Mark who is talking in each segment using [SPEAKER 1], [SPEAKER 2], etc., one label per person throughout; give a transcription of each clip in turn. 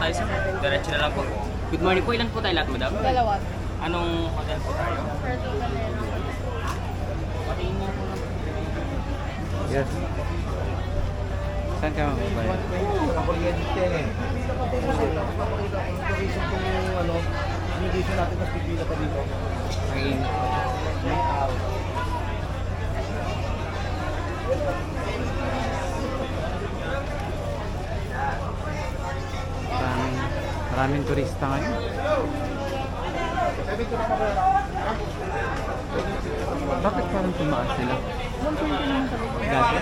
[SPEAKER 1] tayo sir. Diretso na lang po. Good morning po. Ilan po tayo lahat, madam?
[SPEAKER 2] Dalawa.
[SPEAKER 1] Anong hotel po tayo?
[SPEAKER 3] Yes. Saan ka mababayad?
[SPEAKER 4] Nakakuryente eh. ano, invitation natin mas pipila pa dito.
[SPEAKER 3] Ang Maraming, maraming turista ngayon. Bakit parang tumaas sila? Dati?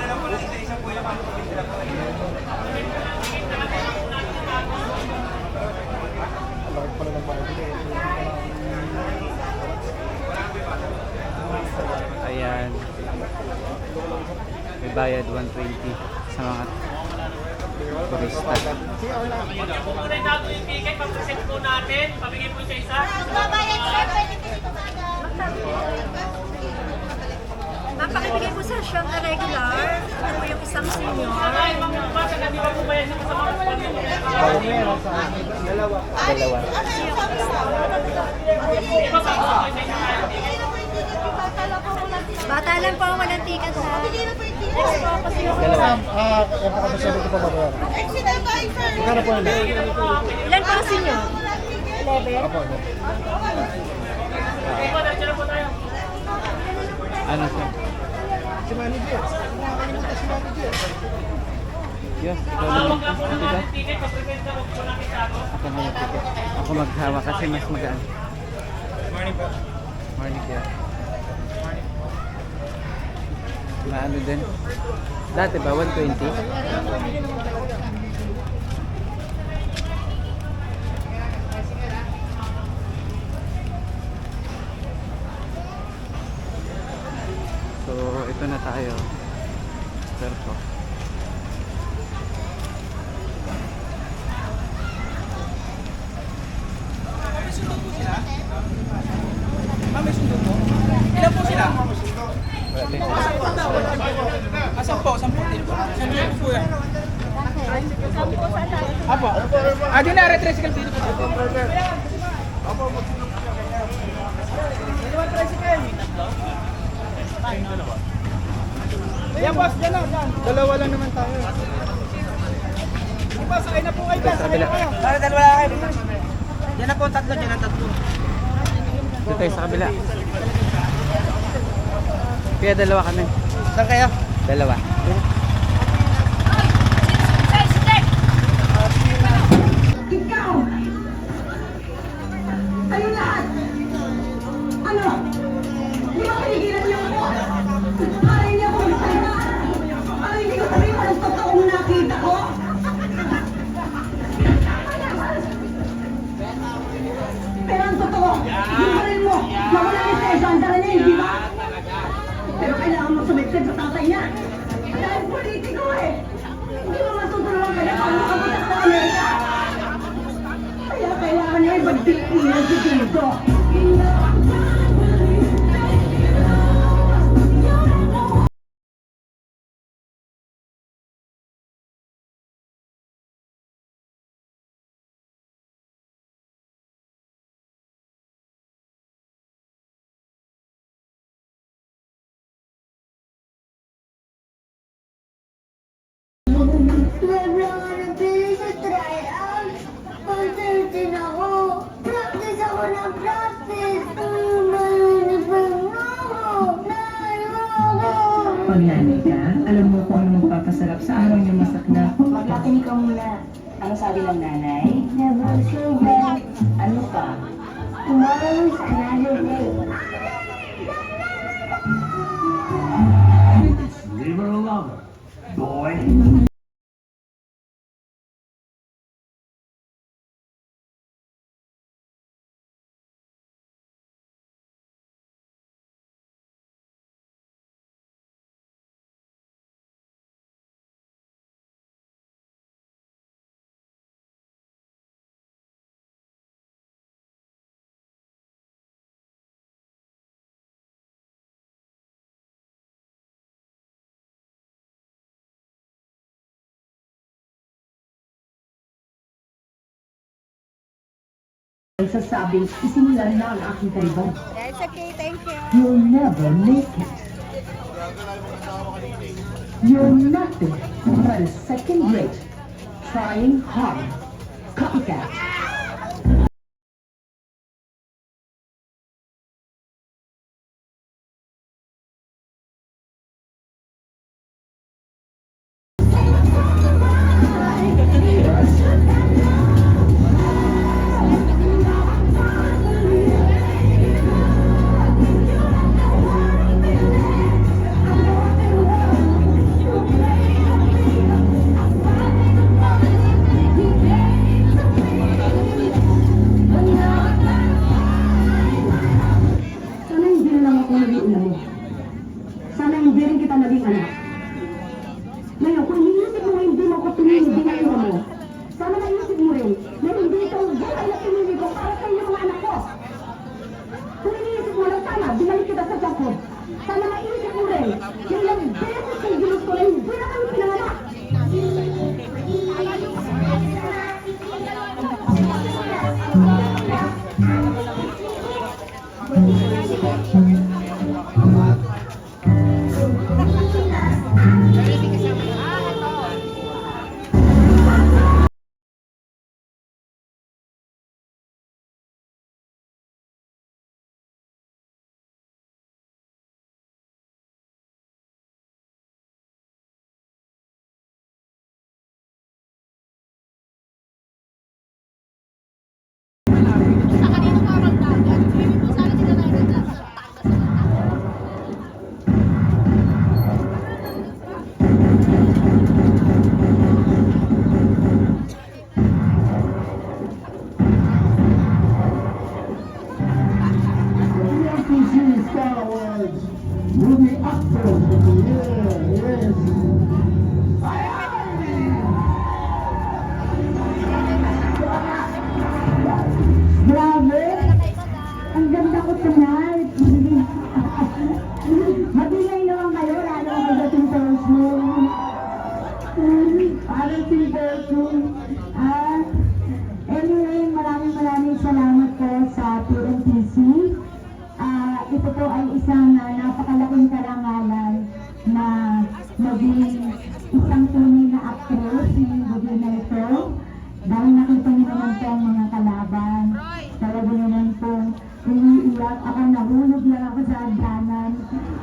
[SPEAKER 3] Ayan. May bayad 120 sa mga turista.
[SPEAKER 2] Magbabayad sir, pwede po dito Mapakibigay po sir siyang na regular. Ito po yung isang senior.
[SPEAKER 4] Dalawa.
[SPEAKER 3] Dalawa.
[SPEAKER 2] Bata lang po ang walang ticket sa... Next po kasi yung...
[SPEAKER 4] Dalawa. Ah, yan pa kasi sabi ko pa babayaran. Magkano po yun?
[SPEAKER 2] Ilan po ang senior? 11.
[SPEAKER 4] Apo, ano?
[SPEAKER 3] Ano siya?
[SPEAKER 4] Si manager. Si manager.
[SPEAKER 3] Yes, ikaw naman. Ate ba? Ako na yung ticket. Ako maghawa kasi mas magaan.
[SPEAKER 4] Morning po.
[SPEAKER 3] Morning kaya. Maano din? Dati ba 120? So, ito na tayo. Perko.
[SPEAKER 5] Ilan po sila?
[SPEAKER 3] Wala din.
[SPEAKER 5] Asan po? Saan po? Saan po po yan? Apo. Ah, di na retricycle dito po. Dalawang tricycle. Yan boss, dyan na, dyan.
[SPEAKER 4] Dalawa lang naman tayo.
[SPEAKER 5] Di ba, sakay na po kayo dyan,
[SPEAKER 3] Sa
[SPEAKER 5] sakay na kayo. Dahil dalawa lang kayo. Yan na po, tatlo, dyan ang tatlo.
[SPEAKER 3] Dito tayo sa kabila. Kaya dalawa kami.
[SPEAKER 5] Saan kayo?
[SPEAKER 3] Dalawa.
[SPEAKER 6] Ikaw! Lahat! Ano? Di ba pinigilan niyo ako? Ayaw niyo ako magsalita? Ayaw hindi ko sabihin kung ko? Pero ang totoo, baril mo, na wala ni Tessa? Kailangan mo sumipsip sa tatay niya. Dahil politiko eh. Hindi mo matutulungan kaya paano makapunta sa Amerika? Kaya kailangan niya ibagtikilan si Tito.
[SPEAKER 7] Sobrang nabili sa tryout. Pag-13 ako. Practice ako ng practice. Ako.
[SPEAKER 8] Pag nanay ka, alam mo kung ano magpapasarap sa araw niyo masakna.
[SPEAKER 6] Magpakinig ka muna. Ano sabi ng nanay?
[SPEAKER 7] Never survive.
[SPEAKER 6] Ano pa?
[SPEAKER 7] Tomorrow is another day.
[SPEAKER 4] Leave her alone. Boy. ay sasabing isimulan na ang aking kariban.
[SPEAKER 8] That's okay, thank you.
[SPEAKER 4] You'll never make it. You're nothing but a second rate, trying hard, copycat. sa mga
[SPEAKER 6] ibig sabihin, awards Movie Actors of the Yes.
[SPEAKER 4] Grabe! Ang ganda ko tonight! maging isang tunay na actress yung gabi na ito. Dahil nakita niyo naman po ang mga kalaban. Talaga naman po umiiyak. Ako nahulog lang ako sa agdanan.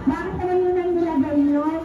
[SPEAKER 4] Bakit naman yun ang nilagay yun?